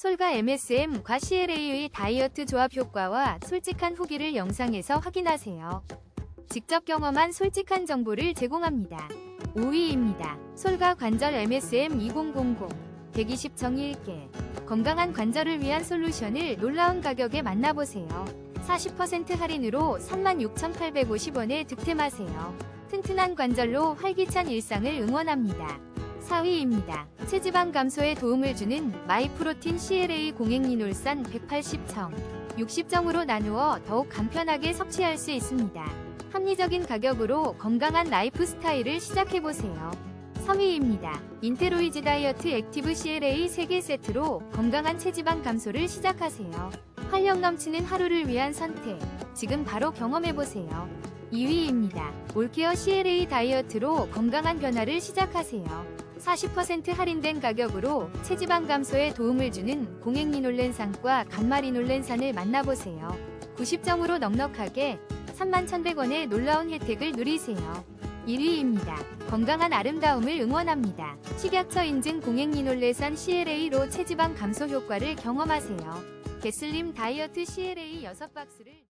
솔가 MSM과 CLA의 다이어트 조합 효과와 솔직한 후기를 영상에서 확인하세요. 직접 경험한 솔직한 정보를 제공합니다. 5위입니다. 솔가 관절 MSM 2000 120 정의 1개 건강한 관절을 위한 솔루션을 놀라운 가격에 만나보세요. 40% 할인으로 36,850원에 득템하세요. 튼튼한 관절로 활기찬 일상을 응원합니다. 4위입니다. 체지방 감소에 도움을 주는 마이프로틴 CLA 공행리놀산 180정, 60정으로 나누어 더욱 간편하게 섭취할 수 있습니다. 합리적인 가격으로 건강한 라이프 스타일을 시작해보세요. 3위입니다. 인테로이즈 다이어트 액티브 CLA 3개 세트로 건강한 체지방 감소를 시작하세요. 활력 넘치는 하루를 위한 선택. 지금 바로 경험해보세요. 2위입니다. 올케어 CLA 다이어트로 건강한 변화를 시작하세요. 40% 할인된 가격으로 체지방 감소에 도움을 주는 공행리놀렌산과 감마리놀렌산을 만나보세요. 90점으로 넉넉하게 31,100원의 놀라운 혜택을 누리세요. 1위입니다. 건강한 아름다움을 응원합니다. 식약처 인증 공행리놀레산 CLA로 체지방 감소 효과를 경험하세요. 게슬림 다이어트 CLA 6박스를